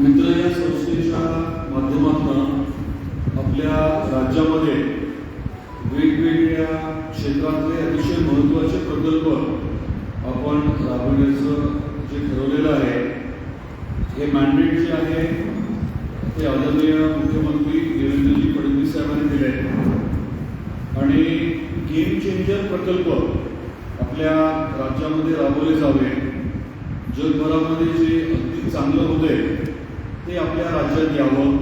मित्र या संस्थेच्या माध्यमातून आपल्या राज्यामध्ये वेगवेगळ्या क्षेत्रातले अतिशय महत्त्वाचे प्रकल्प आपण राबवण्याचं जे ठरवलेलं आहे हे मॅन्डेट जे आहे ते आदरणीय मुख्यमंत्री देवेंद्रजी फडणवीस साहेबांनी दिले आणि गेम चेंजर प्रकल्प आपल्या राज्यामध्ये राबवले जावे जगभरामध्ये जे अगदी चांगलं होते ते आपल्या राज्यात यावं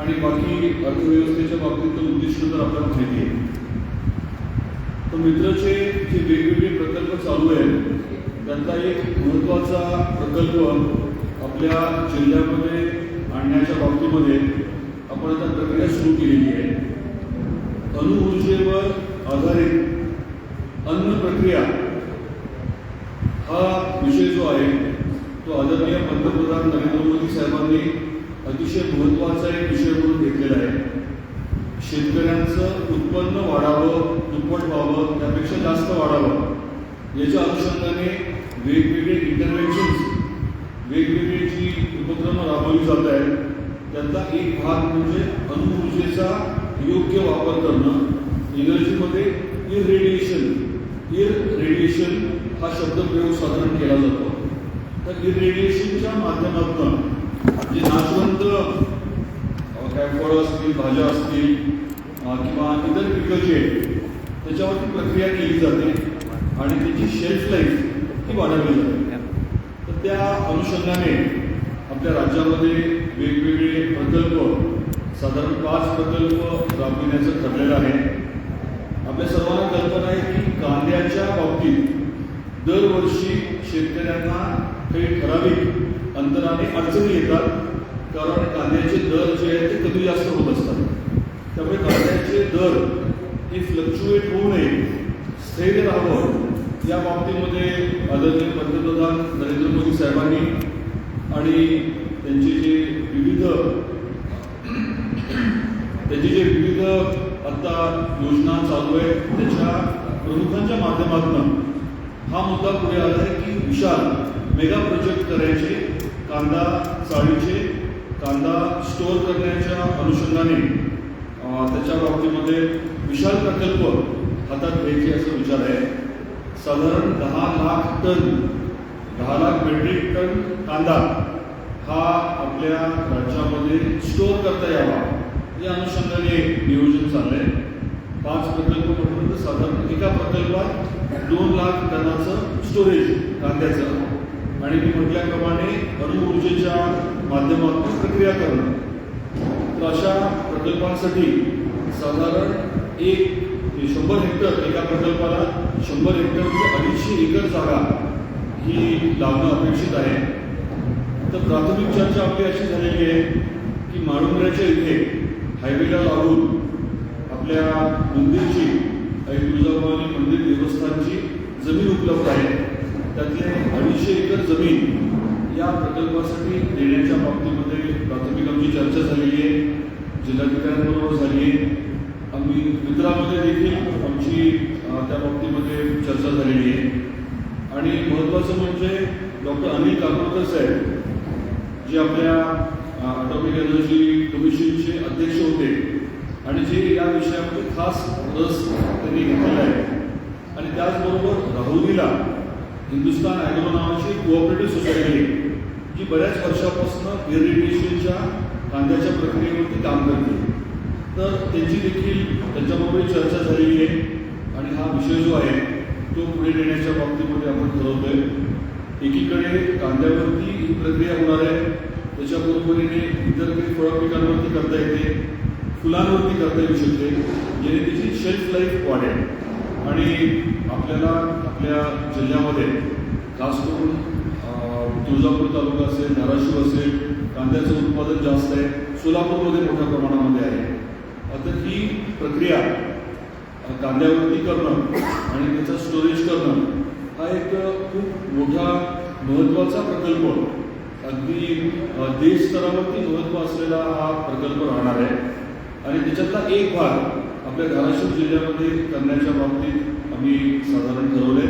आणि बाकी अर्थव्यवस्थेच्या बाबतीतलं उद्दिष्ट तर आपल्याला माहिती आहे. तर मित्रचे जे वेगवेगळे प्रकल्प चालू आहेत त्यातला एक महत्त्वाचा प्रकल्प आपल्या जिल्ह्यामध्ये आणण्याच्या बाबतीमध्ये आपण आता प्रक्रिया सुरू केलेली आहे. अणुऊर्जेवर आधारित अन्न प्रक्रिया हा विषय जो आहे तो आदरणीय पंतप्रधान नरेंद्र मोदी साहेबांनी अतिशय महत्त्वाचा एक विषय म्हणून घेतलेला आहे. शेतकऱ्यांचं उत्पन्न वाढावं दुप्पट व्हावं त्यापेक्षा जास्त वाढावं. याच्या अनुषंगाने वेगवेगळे इंटरव्हेन्शन्स वेगवेगळे जी उपक्रम राबवली जात आहेत त्यातला एक भाग म्हणजे अणुऊर्जेचा योग्य वापर करणं. एनर्जीमध्ये इरेडिएशन रेडिएशन हा शब्दप्रयोग साधारण केला जातो. तर इरेडिएशनच्या माध्यमातून जे नाशवंत काय फळं असतील भाज्या असतील किंवा इतर पिकं जी त्याच्यावरती प्रक्रिया केली जाते आणि त्याची शेल्फ लाईफ ही वाढवली जाते. तर त्या अनुषंगाने आपल्या राज्यामध्ये वेगवेगळे प्रकल्प साधारण पाच प्रकल्प राबविण्याचं ठरलेलं आहे. आपल्या सर्वांना कल्पना आहे की कांद्याच्या बाबतीत दरवर्षी शेतकऱ्यांना काही ठराविक अंतराने अडचणी येतात कारण कांद्याचे दर जे आहेत ते कमी जास्त होत असतात. त्यामुळे कांद्याचे दर हे फ्लक्च्युएट होऊ नये स्थैर्य राहावं या बाबतीमध्ये आदरणीय पंतप्रधान नरेंद्र मोदी साहेबांनी आणि त्यांचे जे विविध त्यांचे जे विविध आता योजना चालू आहेत त्याच्या प्रमुखांच्या माध्यमातून हा मुद्दा पुढे आला आहे की विशाल मेगा प्रोजेक्ट करायचे कांदा चाळीचे कांदा स्टोअर करण्याच्या अनुषंगाने त्याच्या बाबतीमध्ये विशाल प्रकल्प हातात घ्यायचे असा विचार आहे. साधारण दहा लाख टन दहा लाख मेट्रिक टन कांदा हा आपल्या राज्यामध्ये स्टोअर करता यावा या अनुषंगाने नियोजन चाललंय. पाच प्रकल्प म्हटलं तर साधारण एका प्रकल्पात दोन लाख टनाचं स्टोरेज कांद्याचं. आणि मी म्हटल्याप्रमाणे अणुऊर्जेच्या माध्यमातून प्रक्रिया करणं. तर अशा प्रकल्पांसाठी साधारण एक शंभर हेक्टर एका प्रकल्पाला शंभर हेक्टर म्हणजे अडीचशे एकर जागा ही लावणं अपेक्षित आहे. तर प्राथमिक चर्चा आपली अशी झालेली आहे की माळुंगऱ्याच्या इथे हायवेला लागून आपल्या मंदिरची तुळजाभवानी मंदिर देवस्थानची जमीन उपलब्ध आहे. त्यातले अडीचशे एकर जमीन या प्रकल्पासाठी देण्याच्या बाबतीमध्ये प्राथमिक आमची चर्चा झालेली आहे. जिल्हाधिकाऱ्यांबरोबर झाली आहे. आम्ही मित्रामध्ये देखील आमची त्या बाबतीमध्ये चर्चा झालेली आहे. आणि महत्त्वाचं म्हणजे डॉक्टर अनिल काकोडकर साहेब जे आपल्या अटॉमिक एनर्जी कमिशनचे अध्यक्ष होते. आणि जे या विषयामध्ये खास रस त्यांनी घेतलेला आहे. आणि त्याचबरोबर राहुलीला हिंदुस्तान ॲग्रो नावाची कोऑपरेटिव्ह सोसायटी आहे जी बऱ्याच वर्षापासून इरिगेशनच्या कांद्याच्या प्रक्रियेवरती काम करते. तर त्यांची देखील त्यांच्याबरोबर चर्चा झालेली आहे. आणि हा विषय जो आहे तो पुढे नेण्याच्या बाबतीमध्ये आपण ठरवतोय. एकीकडे कांद्यावरती ही प्रक्रिया होणार आहे त्याच्याबरोबरीने इतर काही फळ पिकांवरती करता येते. फुलांवरती करता येऊ शकते. जेणे त्याची शेल्फ लाईफ वाढेल आणि आपल्याला आपल्या जिल्ह्यामध्ये खास करून तुळजापूर तालुका असेल धाराशिव असेल कांद्याचं उत्पादन जास्त आहे सोलापूरमध्ये मोठ्या प्रमाणामध्ये आहे. आता ही प्रक्रिया कांद्यावरती करणं आणि त्याचं स्टोरेज करणं हा एक खूप मोठा महत्त्वाचा प्रकल्प. अगदी देश स्तरावरती महत्त्व असलेला हा प्रकल्प राहणार आहे. आणि त्याच्यातला एक भाग आपल्या धाराशिव जिल्ह्यामध्ये करण्याच्या बाबतीत आम्ही साधारण ठरवले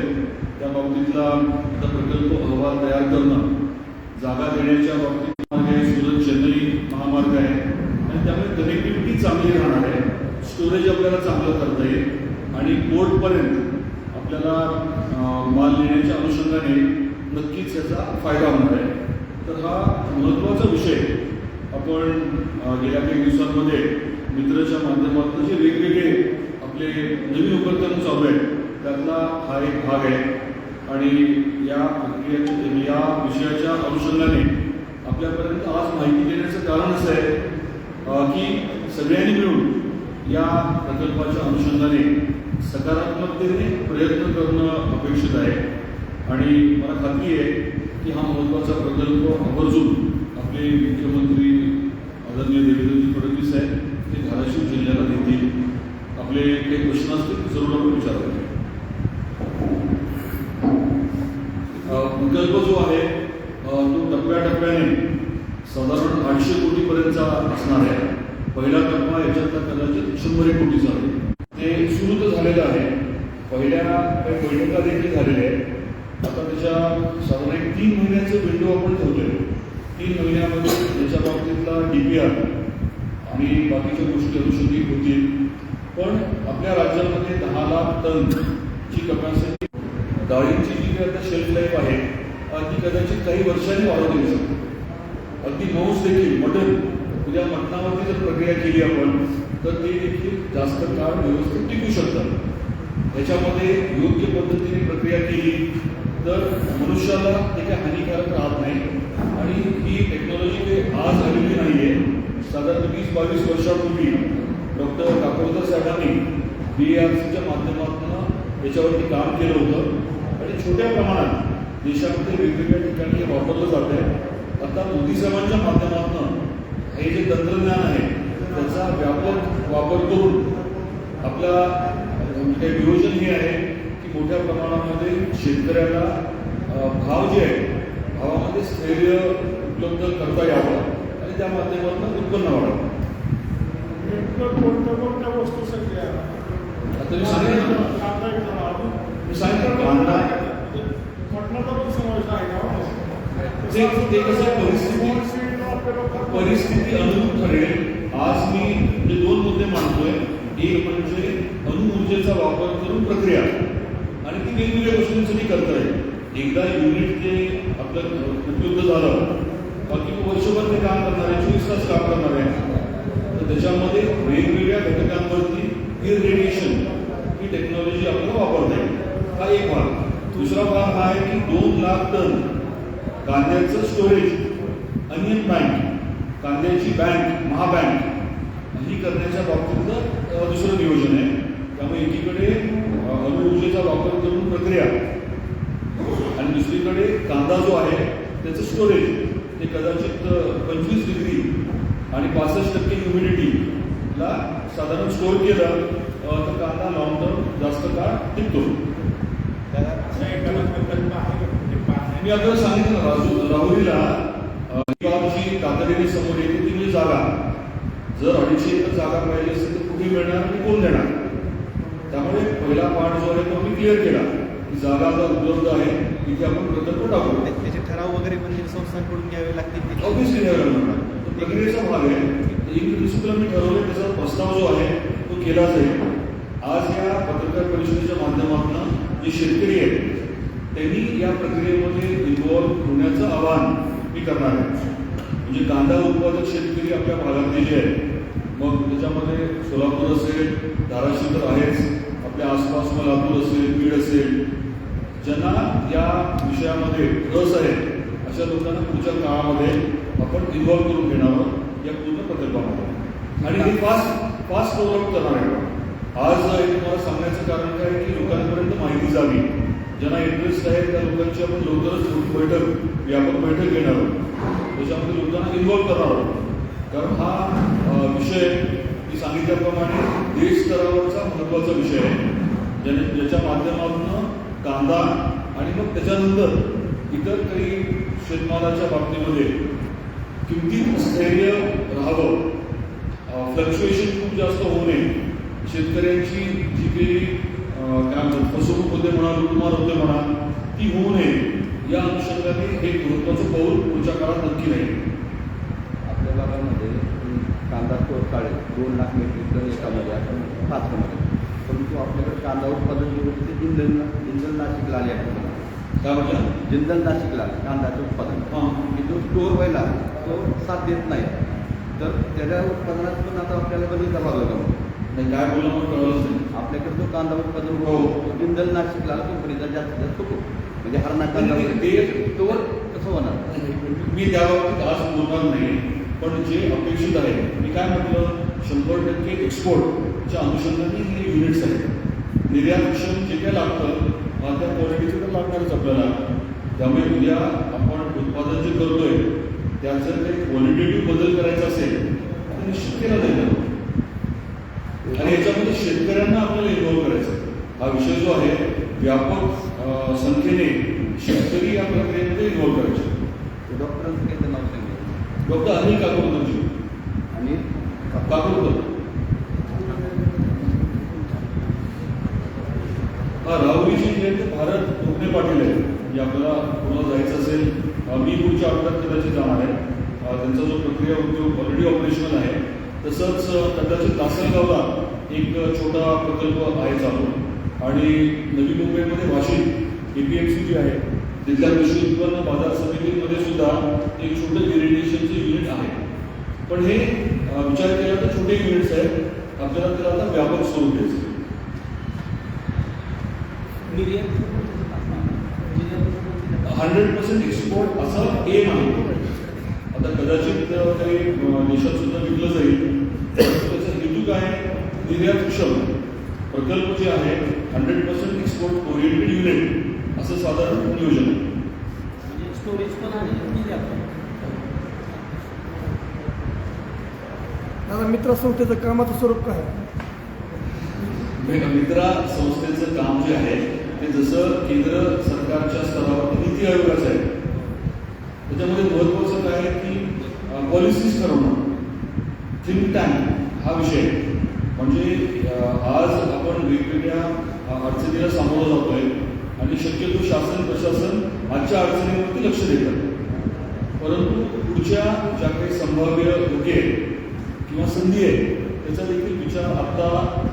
त्या बाबतीतला आता प्रकल्प अहवाल तयार करणं जागा देण्याच्या बाबतीत मागे सुरत चेन्नई महामार्ग आहे. आणि त्यामुळे कनेक्टिव्हिटी चांगली राहणार आहे. स्टोरेज आपल्याला चांगलं करता येईल. आणि पोर्टपर्यंत आपल्याला माल नेण्याच्या अनुषंगाने नक्कीच याचा फायदा होणार आहे. तर हा महत्त्वाचा विषय आपण गेल्या काही दिवसांमध्ये मित्रच्या माध्यमातून जे वेगवेगळे आपले नवीन उपक्रम चालू आहेत त्यातला हा एक भाग आहे. आणि या प्रक्रियेच्या या विषयाच्या अनुषंगाने आपल्यापर्यंत आज माहिती देण्याचं कारण असं आहे की सगळ्यांनी मिळून या प्रकल्पाच्या अनुषंगाने सकारात्मकतेने प्रयत्न करणं अपेक्षित आहे. आणि मला खात्री आहे की हा महत्त्वाचा प्रकल्प आवर्जून आपले मुख्यमंत्री आदरणीय देवेंद्रजी फडणवीस साहेब जिल्ह्याला आपले काही प्रश्न असतील जरूर आपण विचारतो विकल्प जो आहे तो टप्प्याटप्प्याने साधारण आठशे कोटीपर्यंतचा असणार आहे. पहिला टप्पा याच्यातला कदाचित शंभर एक कोटीचा आहे. ते सुरू तर झालेलं आहे. पहिल्या काही बैठका देखील झालेल्या आहेत. आता त्याच्या साधारण एक तीन महिन्याचं विंडो आपण ठेवतोय. तीन महिन्यामध्ये त्याच्या बाबतीतला डी पी आर आणि बाकीच्या गोष्टी अनुषंगिक होतील पण आपल्या राज्यामध्ये दहा लाख टनची कपॅसिटी डाळींची जी काही आता शेल्फ लाईफ आहे ती कदाचित काही वर्षांनी वाढवता येऊ शकते. अगदी मांस देखील मटन म्हणजे उद्या मटणावरती जर प्रक्रिया केली आपण तर ते देखील जास्त काळ व्यवस्थित टिकू शकतात त्याच्यामध्ये योग्य पद्धतीने प्रक्रिया केली तर मनुष्याला ते काही हानिकारक राहत नाही. आणि ही टेक्नॉलॉजी काही आज आलेली नाही आहे साधारण वीस बावीस वर्षापूर्वी डॉक्टर काकोडकर साहेबांनी बी आर सीच्या माध्यमातून याच्यावरती काम केलं होतं. आणि छोट्या प्रमाणात देशामध्ये वेगवेगळ्या ठिकाणी हे वापरलं जात आहे. आता मोदी साहेबांच्या माध्यमातून हे जे तंत्रज्ञान आहे त्याचा व्यापक वापर करून आपला म्हणजे नियोजन हे आहे की मोठ्या प्रमाणामध्ये शेतकऱ्याला भाव जे आहे भावामध्ये स्थैर्य उपलब्ध करता यावं आणि त्या माध्यमातून उत्पन्न वाढावं. कोणत्या कोणत्या वस्तू सगळ्या ते- परिस्थिती- अनुरूप ठरेल आज मी म्हणजे दोन मुद्दे मांडतोय। एक म्हणजे अणुऊर्जेचा वापर करून प्रक्रिया आणि ती वेगवेगळ्या गोष्टींसाठी करता येईल एकदा युनिट जे आपलं उपलब्ध झालं, बाकी वर्षभर ते काम करणार आहे चोवीस तास काम करणार आहे तर त्याच्यामध्ये वेगवेगळ्या घटकांवरती इरेडिएशन टेक्नॉलॉजी आपल्याला वापरता येईल हा एक भाग. दुसरा भाग हा आहे की दोन लाख टन कांद्याचं स्टोरेज अनियन बँक कांद्याची बँक महाबँक ही करण्याच्या बाबतीतलं दुसरं नियोजन आहे. त्यामुळे एकीकडे अ, अणुऊर्जेचा वापर करून प्रक्रिया आणि दुसरीकडे कांदा जो आहे त्याचं स्टोरेज ते कदाचित पंचवीस डिग्री आणि पासष्ट टक्के ह्युमिडिटीला साधारण स्टोअर केलं तर कांदा लॉंग टर्म जास्त काळ टिकतो मी आता सांगितलं राजू राहुरीला जी तातडीने समोर येते ती म्हणजे जागा. जर अडीचशे एकर जागा पाहिजे असेल तर कुठे मिळणार आणि कोण देणार? त्यामुळे पहिला पार्ट जो आहे तो मी क्लिअर केला की जागा आता उपलब्ध आहे तिथे आपण प्रकल्प टाकू. त्या- त्याचे ठराव वगैरे पण ते संस्थांकडून घ्यावे लागतील. ऑब्विसली द्यावे लागणार तो प्रक्रियेचा भाग आहे. एक प्रिन्सिपल मी ठरवलं त्याचा प्रस्ताव जो आहे तो केला जाईल आज या पत्रकार परिषदेच्या माध्यमातून जे शेतकरी आहेत त्यांनी या प्रक्रियेमध्ये इन्व्हॉल्व होण्याचं आवाहन मी करणार आहे. म्हणजे कांदा उत्पादक शेतकरी आपल्या भागातले जे आहेत मग त्याच्यामध्ये सोलापूर असेल धाराशिव तर आहेच आपल्या आसपास मग लातूर असेल बीड असेल ज्यांना या विषयामध्ये रस आहे अशा लोकांना पुढच्या काळामध्ये आपण इन्व्हॉल्व करून घेणार आहोत या पूर्ण प्रकल्पामध्ये. आणि हे फास्ट फास्ट रोलआउट करणार आहे. आज हे तुम्हाला सांगण्याचं कारण काय आहे की लोकांपर्यंत माहिती जावी. ज्यांना इंटरेस्ट आहे त्या लोकांची आपण लवकरच बैठक व्यापक बैठक घेणार आहोत. त्याच्यामध्ये लोकांना इन्व्हॉल्व करणार आहोत. कारण हा विषय मी सांगितल्याप्रमाणे देश स्तरावरचा महत्त्वाचा विषय आहे. ज्याने ज्याच्या माध्यमातून कांदा आणि मग त्याच्यानंतर इतर काही शेतमालाच्या बाबतीमध्ये किमतीत स्थैर्य राहावं. फ्लक्च्युएशन खूप जास्त होऊ नये. शेतकऱ्यांची जी काही काय म्हणतात फसवणूक होते म्हणा लुटमार होते म्हणा ती होऊ नये. या अनुषंगाने हे महत्वाचं पाऊल पुढच्या काळात नक्की राहील. आपल्या भागामध्ये कांदा तोडकाळे दोन लाख मेट्रिक टन एकामध्ये आपण तासामध्ये परंतु आपल्याकडे कांदा उत्पादन जे होते ते जिंदल जिंदल नाशिकला आले आपण काय म्हटलं? जिंदल नाशिकला कांद्याचं उत्पादन. की जो स्टोर व्हायला तो साथ देत नाही. तर त्याच्या उत्पादनात पण आता आपल्याला बदल दबाव लागतो नाही काय बोलणं मला कळलंच नाही. आपल्याकडे जो कांदा उत्पादन हो. तो जिंदल नाशिकला कंपनीचा जास्तीत जास्त होतो म्हणजे हरणा कांदा नाही, वगैरे ते- ते स्टोअर कसं होणार. मी त्या बाबतीत आज बोलणार नाही पण जे अपेक्षित आहे मी काय म्हटलं शंभर टक्के एक्सपोर्टच्या अनुषंगाने हे युनिट्स आहेत. निर्यातक्षम जे काय लागतं त्या क्वालिटीचं तर लागणारच आपल्याला. त्यामुळे उद्या आपण उत्पादन जे करतोय जर काही क्वालिटेटिव्ह बदल करायचा असेल तर निश्चित केला जाईल. आणि याच्यामध्ये शेतकऱ्यांना आपल्याला इन्व्हॉल्व करायचं आहे. हा विषय जो आहे व्यापक संख्येने शेतकरी या प्रक्रियेमध्ये इन्व्हॉल्व करायचे. डॉक्टरांचं काही नाव सांगितलं. डॉक्टर अनिल काकोडकरजी आणि? काकोडकर. हा राहुरीची जी भारत कोकणे पाटील आहे. म्हणजे आपल्याला पुन्हा जायचं असेल मी पुढच्या आठवड्यात कदाचित जाणार आहे. त्यांचा जो प्रक्रिया उद्योग ऑलरेडी ऑपरेशनल आहे. तसंच कदाचित लासलगावला एक छोटा प्रकल्प आहे चालू आणि नवी मुंबईमध्ये Washim A P M C जी आहे तिथल्या कृषी उत्पन्न बाजार समितीमध्ये सुद्धा एक छोटं इरिटेशनचं युनिट आहे. पण हे विचार केला तर छोटे युनिट्स आहेत. आपल्याला त्याला आता व्यापक स्वरूप द्यायचं हंड्रेड पर्सेंट एक्सपोर्ट असा एम आहे आता कदाचित काही देशात सुद्धा विकलं जाईल. त्याचा हेतू काय निर्यातक्षम प्रकल्प जे आहे hundred percent export oriented unit असं साधारण नियोजन आहे. स्टोरेज पण आणि दादा मित्र संस्थेचं कामाचं स्वरूप काय? मित्रा संस्थेचं काम जे आहे ते जसं केंद्र सरकारच्या स्तरावर नीती आयोगाचं आहे त्याच्यामध्ये महत्त्वाचं काय आहे की पॉलिसीज ठरवणं थिंक टँक हा विषय आहे. म्हणजे आज आपण वेगवेगळ्या अडचणीला सामोरं जातोय आणि शक्यतो शासन प्रशासन आजच्या अडचणीवरती लक्ष देतात परंतु पुढच्या ज्या काही संभाव्य धोके आहेत किंवा संधी आहे त्याचा देखील विचार आता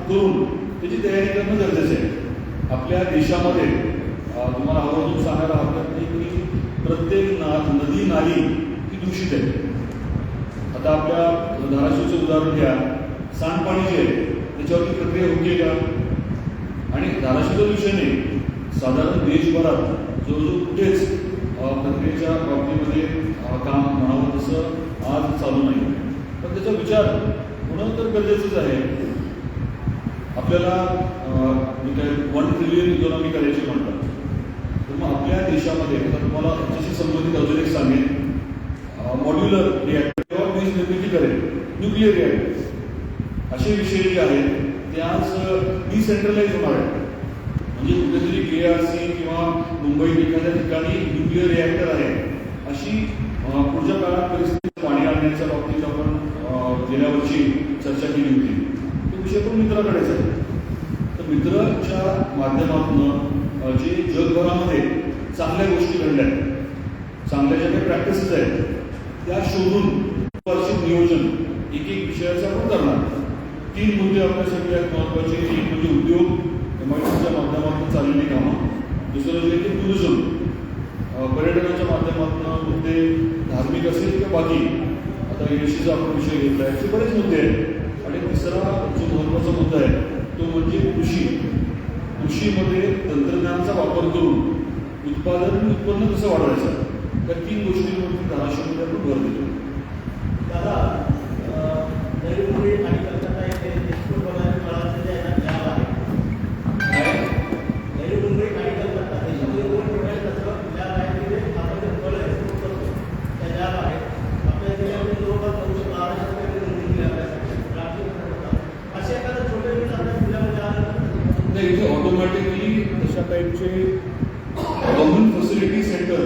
करून त्याची तयारी करणं गरजेचं आहे. आपल्या देशामध्ये तुम्हाला आवर्जून सांगायला हरकत नाही की प्रत्येक ना नदी नाली ही दूषित आहे. आता आपल्या धाराशिवचं उदाहरण घ्या. सांडपाणी जे आहे त्याच्यावरती प्रक्रिया होते का? आणि धाराशिव विषय साधारण देशभरात जवळजवळ कुठेच प्रक्रियेच्या बाबतीमध्ये काम म्हणावं तसं आज चालू नाही. पण त्याचा विचार होणं तर गरजेचंच आहे. आपल्याला मी काय वन ट्रिलियन इकॉनॉमी करायची म्हणतात. तर मग आपल्या देशामध्ये आता तुम्हाला त्याच्याशी संबंधित अजून एक सांगेन. मॉड्युलर रिॲक्टर किंवा वीज निर्मिती करेल. न्यूक्लिअर रिॲक्टर असे विषय जे आहेत ते आज डिसेंट्रलाइज होणार आहेत. म्हणजे कुठेतरी के आर सी किंवा मुंबईत एखाद्या ठिकाणी न्यूक्लिअर रिॲक्टर आहे. अशी पुढच्या काळात परिस्थिती पाणी आणण्याच्या बाबतीत आपण गेल्या वर्षी चर्चा केली होती. तो विषय पण मित्राकडेच आहे. तर मित्राच्या माध्यमातून जे जगभरामध्ये चांगल्या गोष्टी घडल्या आहेत चांगल्या ज्या काही प्रॅक्टिसेस आहेत त्या शोधून वार्षिक नियोजन एक एक विषयाचं आपण करणार. तीन मुद्दे आपल्यासाठी आहेत महत्त्वाचे एक म्हणजे उद्योग एम आय टीच्या माध्यमातून चाललेली कामं. दुसरं म्हणजे की टुरिझम. पर्यटनाच्या माध्यमातून मुद्दे धार्मिक असेल किंवा बाकी. आता एसीचा आपण विषय घेतला आहे असे बरेच मुद्दे आहेत. आणि तिसरा जो महत्त्वाचा मुद्दा आहे तो म्हणजे कृषी. कृषीमध्ये तंत्रज्ञानाचा वापर करून उत्पादन आणि उत्पन्न कसं वाढवायचं? त्या तीन गोष्टींवरती धाराशिवमध्ये आपण भर देतो. दादा आणि कलकत्ता येथे एक्सपोर्ट होणारे फळांचे जे आहे ना लॅब आहे काय नवी मुंबई आणि कलकत्ता देशामध्ये दोन मोठ्या तसं लॅब आहे तिथे आपण जे फळं एक्सपोर्ट करतो त्या लॅब आहेत आपल्या जिल्ह्यामध्ये जवळपास दोनशे बाराशे रुपये नोंदणी लॅब आहे राष्ट्रीय असे एखादं छोटे बिल आपल्या जिल्ह्यामध्ये आलं तर नाही इथे ऑटोमॅटिकली तशा टाईपचे कॉमन फॅसिलिटी सेंटर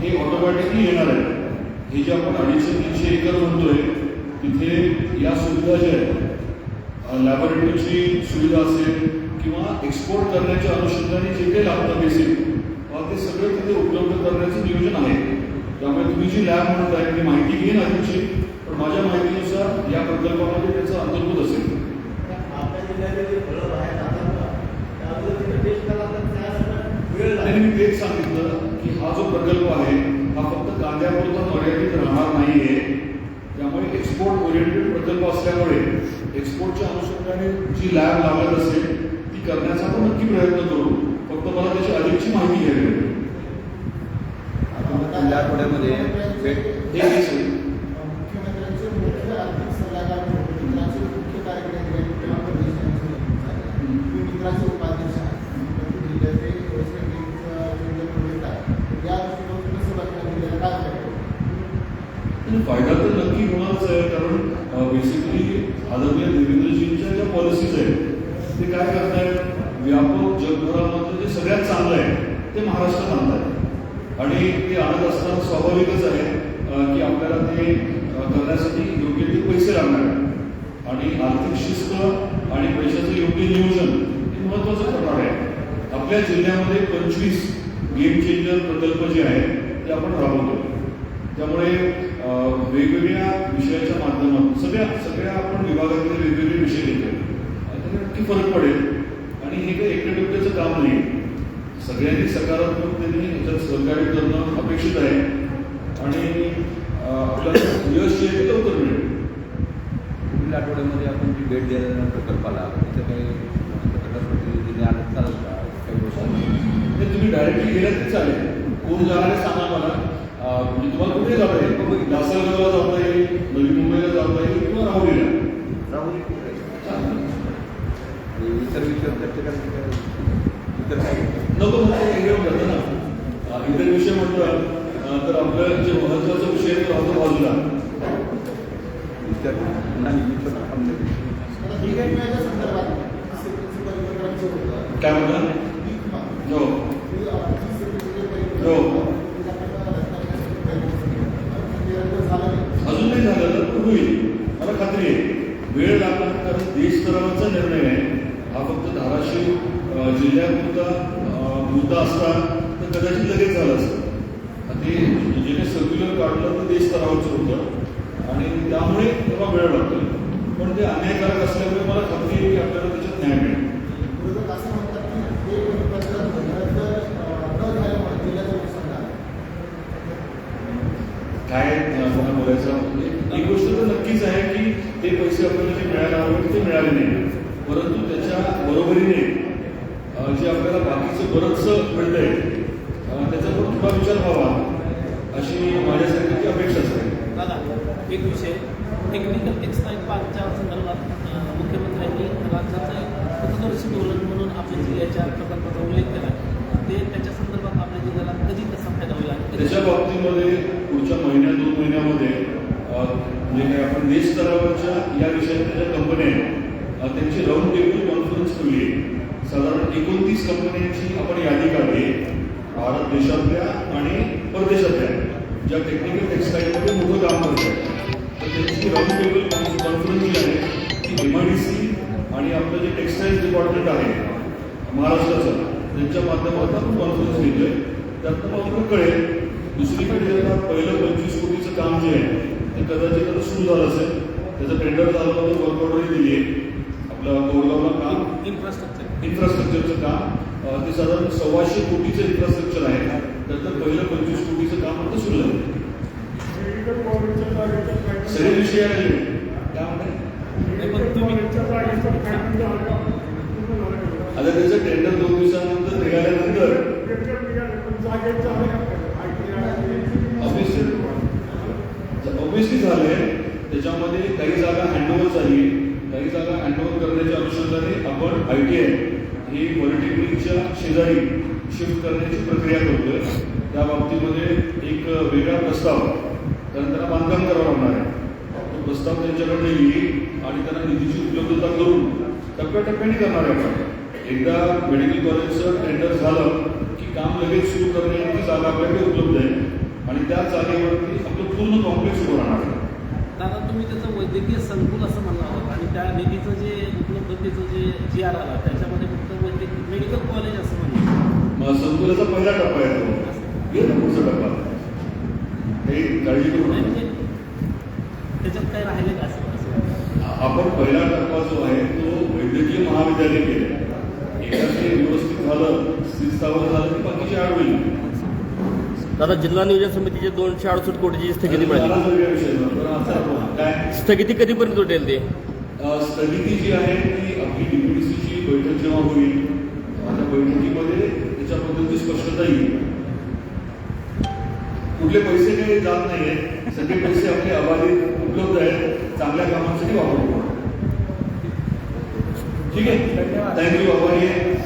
हे ऑटोमॅटिकली येणार आहे हे जे आपण तीनशे एकर म्हणतोय तिथे या सुविधा ज्या आहेत लॅबोरेटरीची सुविधा असेल किंवा एक्सपोर्ट करण्याच्या अनुषंगाने जे काही लागतं बेसिक ते सगळं तिथे उपलब्ध करण्याचं नियोजन आहे. त्यामुळे तुम्ही जी लॅब म्हणत आहे मी माहिती घेईन आधीची पण माझ्या माहितीनुसार या प्रकल्पामध्ये त्याचं अंतर्भूत असेल. आपल्या जिल्ह्यातले जे फळं बाहेर जातात ना त्यावर तिथे टेस्ट करायला तर त्यासाठी वेळ आणि लागेल. मी तेच सांगितलं की हा जो प्रकल्प आहे हा फक्त कांद्यापुरता मर्यादित राहणार नाहीये. त्यामुळे एक्सपोर्ट ओरिएंटेड प्रकल्प असल्यामुळे एक्सपोर्टच्या अनुषंगाने जी लॅब लागत असेल ती करण्याचा आपण नक्की प्रयत्न करू. फक्त मला त्याची अधिकची माहिती घ्यावी लागेल. आपण पुढल्या आठवड्यामध्ये भेट हे हेच आहे. मुख्यमंत्र्यांचे मुख्य आर्थिक सल्लागार म्हणून मित्राचे मुख्य कार्यकारी अधिकारी किंवा प्रदेश यांचे नेमणूक झाली. तुम्ही मित्राचे उपाध्यक्ष आहात. परंतु जिल्ह्याचे वेस्ट इंडिजचा जो जे प्रोजेक्ट आहे या दृष्टिकोनातून कसं बघता जिल्ह्याला काय फायदा होईल? आणि फायदा तर नक्की होणारच आहे? कारण बेसिकली आदरणीय देवेंद्रजींच्या ज्या पॉलिसीज आहेत ते काय करतायत? व्यापक जगभरामध्ये जे सगळ्यात चांगलं आहे ते महाराष्ट्रात आणतायत आणि ते आणत असताना स्वाभाविकच आहे की आपल्याला ते करण्यासाठी योग्य ते पैसे लागणार आणि आर्थिक शिस्त आणि पैशाचं योग्य नियोजन हे महत्वाचं प्रकार आहे. आपल्या जिल्ह्यामध्ये पंचवीस गेम चेंजर प्रकल्प जे आहेत ते आपण राबवतो त्यामुळे वेगवेगळ्या विषयाच्या माध्यमातून सगळ्या सगळ्या आपण विभागातले वेगवेगळे विषय घेतो त्याने नक्की फरक पडेल. आणि हे काही एकटं काम नाही. सगळ्यांनी सकारात्मकतेने ह्याच्यात सहकार्य करणं अपेक्षित आहे. आणि आपल्याला यश जे लवकर मिळेल. पुढील आठवड्यामध्ये आपण जी भेट द्यायला प्रकल्पाला तिथं काही आलं चालेल का काही गोष्टी. हे. तुम्ही डायरेक्टली गेला तरी चालेल. कोण जाणार सांगा मला. म्हणजे तुम्हाला कुठे जाता येईल? लासलगावला जाता येईल नवी मुंबईला जाता येईल किंवा राहुरीला? इतर काय? काय? नको जातं ना. इतर विषय म्हटलं तर आपलं जे महत्त्वाचा विषय तो राहतो बाजूला. इतर नाही मी पण थांबले. आता ठीक आहे याच्या संदर्भात सेक्रेटरी परिपत्रक जे होतं, काय म्हणता ती किंवा- हो ती आर्थिक सेक्रेटरी परिपत्रक हो. होतं, ते आपण रत्नागिरीसाठी काही ते रद्द झालं नाही. अजून नाही झालं तर पण होईल मला खात्री आहे वेळ लागणार कारण देश महत्त्वाचा निर्णय आहे. हा फक्त धाराशिव जिल्ह्यापुरता मुद्दा असता तर कदाचित लगेच झालं असतं. आणि ते जे सर्क्युलर काढलं तर देश स्तरावरचं होतं. आणि त्यामुळे तेव्हा वेळ लागतो. पण ते अन्यायकारक असल्यामुळे मला खात्री आहे की आपल्याला त्याच्यात न्याय मिळेल विरोधक असं म्हणतात की ते परिपत्रक रद्द अं, न झाल्यामुळे जिल्ह्याचं नुकसान झालं. काय अं, मला बोलायचं एक- एक गोष्ट तर नक्कीच आहे की ते पैसे आपल्याला जे मिळायला हवे ते मिळाले नाही परंतु त्याच्या बरोबरीने अं, जे बाकीचं बरंचसं मिळतंय अं, त्याचा पण थोडा विचार व्हावा. अशी माझ्यासाठी अपेक्षा असते. दादा एक विषय. टेक्निकल टेक्सटाईल पार्कच्या संदर्भात मुख्यमंत्र्यांनी राज्याचं एक पथदर्शी धोरण म्हणून आपल्या जिल्ह्याच्या प्रकल्पाचा उल्लेख केला. ते त्याच्या संदर्भात आपल्या जिल्ह्याला कधी कसा फायदा होईल त्याच्या बाबतीमध्ये पुढच्या महिन्या दोन महिन्यामध्ये अं, जे काही आपण देश स्तरावरच्या या विषयाच्या ज्या कंपन्या आहेत त्यांची राऊंड टेबल कॉन्फरन्स ठेवली आहे. एकोणतीस कंपन्यांची आपण यादी काढली. आहे. भारत देशातल्या आणि परदेशातल्या. ज्या टेक्निकल टेक्सटाईलमध्ये मोठं काम करत आहेत. तर त्यांची राऊंड टेबल कॉन्फरन्स जी आहे ती एम आय डी सी आणि आपलं जे टेक्सटाईल डिपार्टमेंट आहे महाराष्ट्राचं त्यांच्या माध्यमातून आपण कॉन्फरन्स घेतोय. त्यातनं मग आपल्याला कळेल दुसरीकडे पहिलं पंचवीस कोटीचं काम जे आहे ते कदाचित आता सुरू झालं असेल. त्याचं टेंडर झालं तर वर्क ऑर्डरही दिली आहे आपलं कोरगावला काम इन्फ्रास्ट्रक्चर इन्फ्रास्ट्रक्चरचं काम ते साधारण सव्वाशे कोटीचं इन्फ्रास्ट्रक्चर आहे. त्यातलं पहिलं पंचवीस कोटीचं काम आता सुरू झालं सगळे विषय आहे त्यामध्ये मेडिकल कॉलेजच्या जागेचा फायदा झाला का? पूर्ण झालं का? आता त्याचं टेंडर दोन दिवसानंतर निघाल्यानंतर टेंडर निघालं, पण जागेत झालं का फायदा? IT आणि- Obviously. ऑब्विसली झालंय त्याच्यामध्ये काही जागा हँडओव्हर झाली काही जागा हँडओव्हर करण्याच्या अनुषंगाने आपण आय टी आय ही पॉलिटेक्निकच्या शेजारी शिफ्ट करण्याची प्रक्रिया करतोय. त्या बाबतीमध्ये एक वेगळा प्रस्ताव कारण त्यांना बांधकाम करावं लागणार आहे. तो प्रस्ताव त्यांच्याकडे येईल आणि त्यांना निधीची उपलब्धता करून टप्प्याटप्प्याने करणार आहे आपण. एकदा मेडिकल कॉलेजचं टेंडर झालं की काम लगेच सुरू करण्याची जागा आपल्याकडे उपलब्ध आहे. आणि त्या जागेवरती आपलं पूर्ण कॉम्प्लेक्स उभं राहणार आहे. दादा तुम्ही त्याचं वैद्यकीय संकुल असं म्हणलं आहोत आणि त्या निधीचं जे उपलब्धतेचं जे जी आर आला त्याच्यामध्ये फक्त वैद्यकीय मेडिकल कॉलेज असं म्हणलं. संकुलाचा पहिला टप्पा आहे पुढचा टप्पा. काळजी करू म्हणजे त्याच्यात काय राहिले का असं आपण पहिला टप्पा जो आहे तो वैद्यकीय महाविद्यालय केले. एकदा ते व्यवस्थित झालं स्थिरस्थावर झालं की बाकीचे होईल दादा जिल्हा नियोजन समितीचे दोनशे अडुसष्ट कोटीची स्थगिती मिळाली. स्थगिती कधीपर्यंत उठेल ते? स्थगिती जी आहे ती आपली डीपीडीसीची बैठक जेव्हा होईल त्या बैठकीमध्ये त्याच्याबद्दलची स्पष्टता येईल. कुठले पैसे काही जात नाहीये सगळे पैसे आपले अबाधित उपलब्ध आहेत चांगल्या कामांसाठी वापरू. ठीक आहे? थँक्यू आभारी आहे.